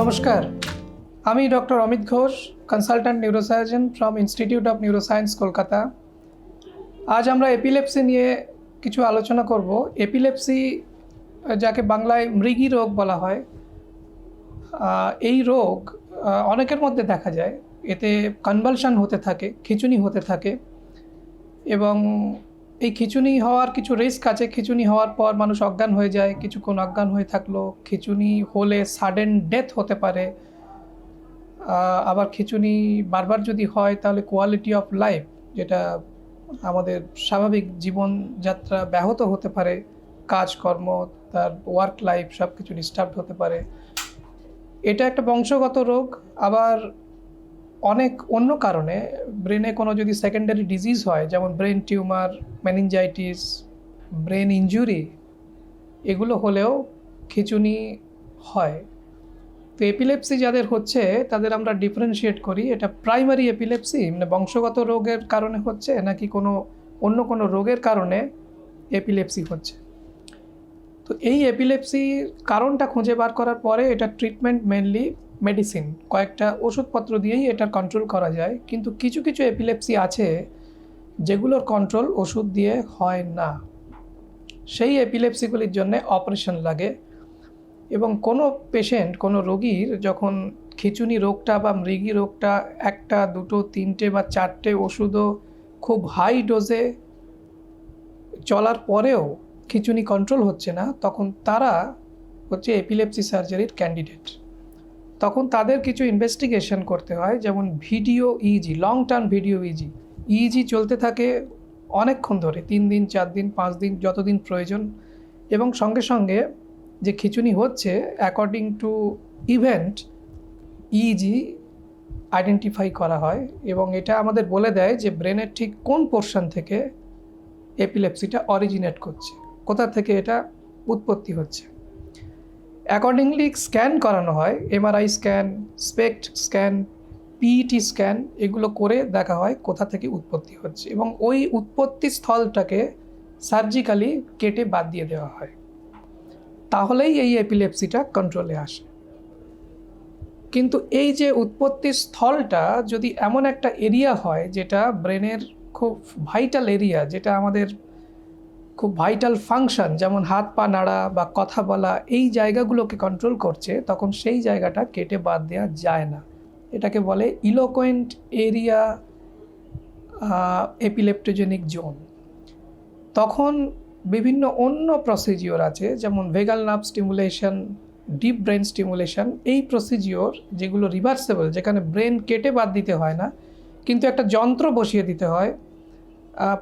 নমস্কার। আমি doctor Amit Ghosh consultant neurosurgeon from institute of neuroscience Kolkata. আজ আমরা এপিলেপসি নিয়ে কিছু আলোচনা করব। এপিলেপসি যাকে বাংলায় মৃগী রোগ বলা হয় এই রোগ অনেকের মধ্যে দেখা যায়। এতে কনভালশন হতে থাকে, খিচুনি হতে থাকে এবং এই খিচুনি হওয়ার কিছু রিস্ক আছে। খিচুনি হওয়ার পর মানুষ অজ্ঞান হয়ে যায়। কিছুক্ষণ অজ্ঞান হয়ে থাকল। খিচুনি হলে সাডেন ডেথ হতে পারে। আবার খিচুনি বারবার যদি হয়, তাহলে কোয়ালিটি অফ লাইফ যেটা আমাদের স্বাভাবিক জীবনযাত্রা ব্যাহত হতে পারে। কাজকর্ম, তার ওয়ার্ক লাইফ সব কিছু ডিস্টার্ব হতে পারে। এটা একটা বংশগত রোগ। আবার অনেক অন্য কারণে ব্রেনে কোনো যদি সেকেন্ডারি ডিজিজ হয়, যেমন brain tumour meningitis brain injury এগুলো হলেও খিচুনি হয়। তো এপিলেপসি যাদের হচ্ছে, তাদের আমরা ডিফারেন্সিয়েট করি। এটা প্রাইমারি এপিলেপসি মানে বংশগত রোগের কারণে হচ্ছে, নাকি কোনো অন্য কোনো রোগের কারণে এপিলেপসি হচ্ছে। তো এই এপিলেপসির কারণটা খুঁজে বার করার পরে এটা ট্রিটমেন্ট মেনলি মেডিসিন কয়েকটা ওষুধপত্র দিয়েই এটা কন্ট্রোল করা যায়। কিন্তু কিছু কিছু এপিলেপসি আছে যেগুলোর কন্ট্রোল ওষুধ দিয়ে হয় না। সেই এপিলেপসিগুলির জন্য অপারেশন লাগে এবং কোনো পেশেন্ট কোনো রোগীর যখন খিচুনি রোগটা বা মৃগী রোগটা একটা, দুটো, তিনটে বা চারটে ওষুধও খুব হাই ডোজে চলার পরেও খিচুনি কন্ট্রোল হচ্ছে না, তখন তারা হচ্ছে এপিলেপসি সার্জারির ক্যান্ডিডেট তখন তাদের কিছু ইনভেস্টিগেশন করতে হয়, যেমন video EEG long term video EEG EEG চলতে থাকে অনেকক্ষণ ধরে, তিন দিন, চার দিন, পাঁচ দিন, যতদিন প্রয়োজন। এবং সঙ্গে সঙ্গে যে খিচুনি হচ্ছে according to event EEG identify করা হয়। এবং এটা আমাদের বলে দেয় যে ব্রেনের ঠিক কোন পোর্শন থেকে এপিলেপসিটা অরিজিনেট করছে, কোথা থেকে এটা উৎপত্তি হচ্ছে। অ্যাকর্ডিংলি স্ক্যান করানো হয় MRI scan SPECT scan PET scan এগুলো করে দেখা হয় কোথা থেকে উৎপত্তি হচ্ছে এবং ওই উৎপত্তি স্থলটাকে সার্জিক্যালি কেটে বাদ দিয়ে দেওয়া হয়। তাহলেই এই এপিলেপসিটা কন্ট্রোলে আসে। কিন্তু এই যে উৎপত্তি স্থলটা যদি এমন একটা এরিয়া হয় যেটা ব্রেনের খুব ভাইটাল এরিয়া যেটা আমাদের খুব ভাইটাল ফাংশন যেমন হাত পা নাড়া বা কথা বলা, এই জায়গাগুলোকে কন্ট্রোল করছে, তখন সেই জায়গাটা কেটে বাদ দেওয়া যায় না। এটাকে বলে ইলোকোয়েন্ট এরিয়া এপিলেপ্টোজেনিক জোন তখন বিভিন্ন অন্য প্রসিজিওর আছে, যেমন vagal nerve stimulation deep brain stimulation এই প্রসিজিওর যেগুলো রিভার্সেবল যেখানে ব্রেন কেটে বাদ দিতে হয় না, কিন্তু একটা যন্ত্র বসিয়ে দিতে হয়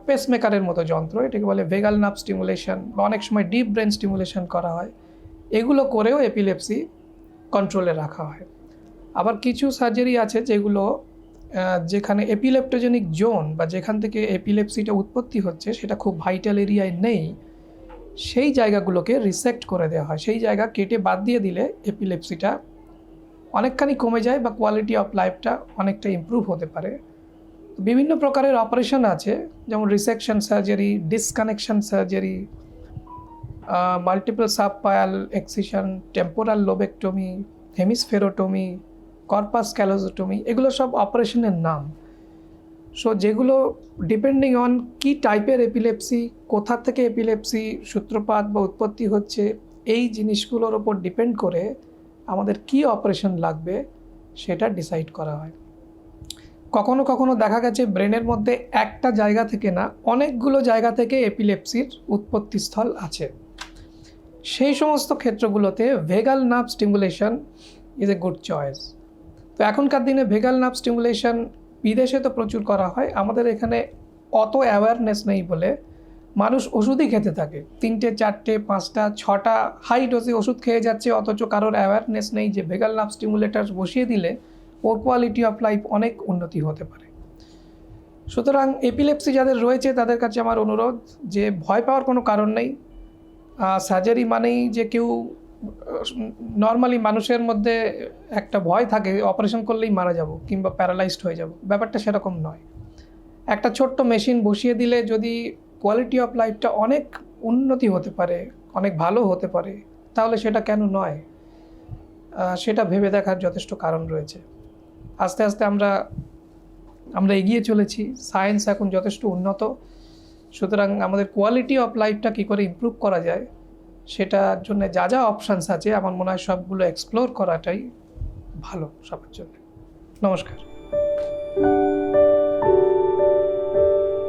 পেসমেকারের মতো যন্ত্র, এটাকে বলে ভেগাল নাপ স্টিমুলেশন বা অনেক সময় ডিপ ব্রেন স্টিমুলেশন করা হয়। এগুলো করেও এপিলেপসি কন্ট্রোলে রাখা হয়। আবার কিছু সার্জারি আছে যেগুলো যেখানে এপিলেপ্টোজেনিক জোন বা যেখান থেকে এপিলেপসিটা উৎপত্তি হচ্ছে, সেটা খুব ভাইটাল এরিয়ায় নেই, সেই জায়গাগুলোকে রিসেক্ট করে দেওয়া হয়। সেই জায়গা কেটে বাদ দিয়ে দিলে এপিলেপসিটা অনেকখানি কমে যায় বা কোয়ালিটি অফ লাইফটা অনেকটা ইমপ্রুভ হতে পারে। বিভিন্ন প্রকারের অপারেশন আছে, যেমন resection surgery disconnection surgery multiple subpial excision temporal lobectomy hemispherectomy corpus callosotomy এগুলো সব অপারেশনের নাম। সো যেগুলো ডিপেন্ডিং অন কি টাইপের এপিলেপসি কোথা থেকে এপিলেপসি সূত্রপাত বা উৎপত্তি হচ্ছে, এই জিনিসগুলোর ওপর ডিপেন্ড করে আমাদের কি অপারেশন লাগবে, সেটা ডিসাইড করা হয়। কখনো কখনো দেখা গেছে ব্রেনের মধ্যে একটা জায়গা থেকে না, অনেকগুলো জায়গা থেকে এপিলেপসির উৎপত্তিস্থল আছে। সেই সমস্ত ক্ষেত্রগুলোতে vagal nerve stimulation is a good choice তো এখনকার দিনে ভেগাল নার্ভ স্টিমুলেশন বিদেশে তো প্রচুর করা হয়, আমাদের এখানে অত অ্যাওয়ারনেস নেই বলে মানুষ ওষুধই খেতে থাকে। তিনটে, চারটে, পাঁচটা, ছটা হাই ডোজে ওষুধ খেয়ে যাচ্ছে, অথচ কারোর অ্যাওয়ারনেস নেই যে ভেগাল নার্ভ স্টিমুলেটার বসিয়ে দিলে ওর কোয়ালিটি অফ লাইফ অনেক উন্নতি হতে পারে। সুতরাং এপিলেপসি যাদের রয়েছে, তাদের কাছে আমার অনুরোধ যে ভয় পাওয়ার কোনো কারণ নেই। সার্জারি মানেই যে কেউ নর্মালি মানুষের মধ্যে একটা ভয় থাকে অপারেশন করলেই মারা যাব কিংবা প্যারালাইজড হয়ে যাব। ব্যাপারটা সেরকম নয়। একটা ছোট্ট মেশিন বসিয়ে দিলে যদি কোয়ালিটি অফ লাইফটা অনেক উন্নতি হতে পারে, অনেক ভালো হতে পারে, তাহলে সেটা কেন নয়? সেটা ভেবে দেখার যথেষ্ট কারণ রয়েছে। আস্তে আস্তে আমরা আমরা এগিয়ে চলেছি। সায়েন্স এখন যথেষ্ট উন্নত। সুতরাং আমাদের কোয়ালিটি অফ লাইফটা কী করে ইম্প্রুভ করা যায়, সেটার জন্য যা যা অপশানস আছে, আমার মনে হয় সবগুলো এক্সপ্লোর করাটাই ভালো সবার জন্য। নমস্কার।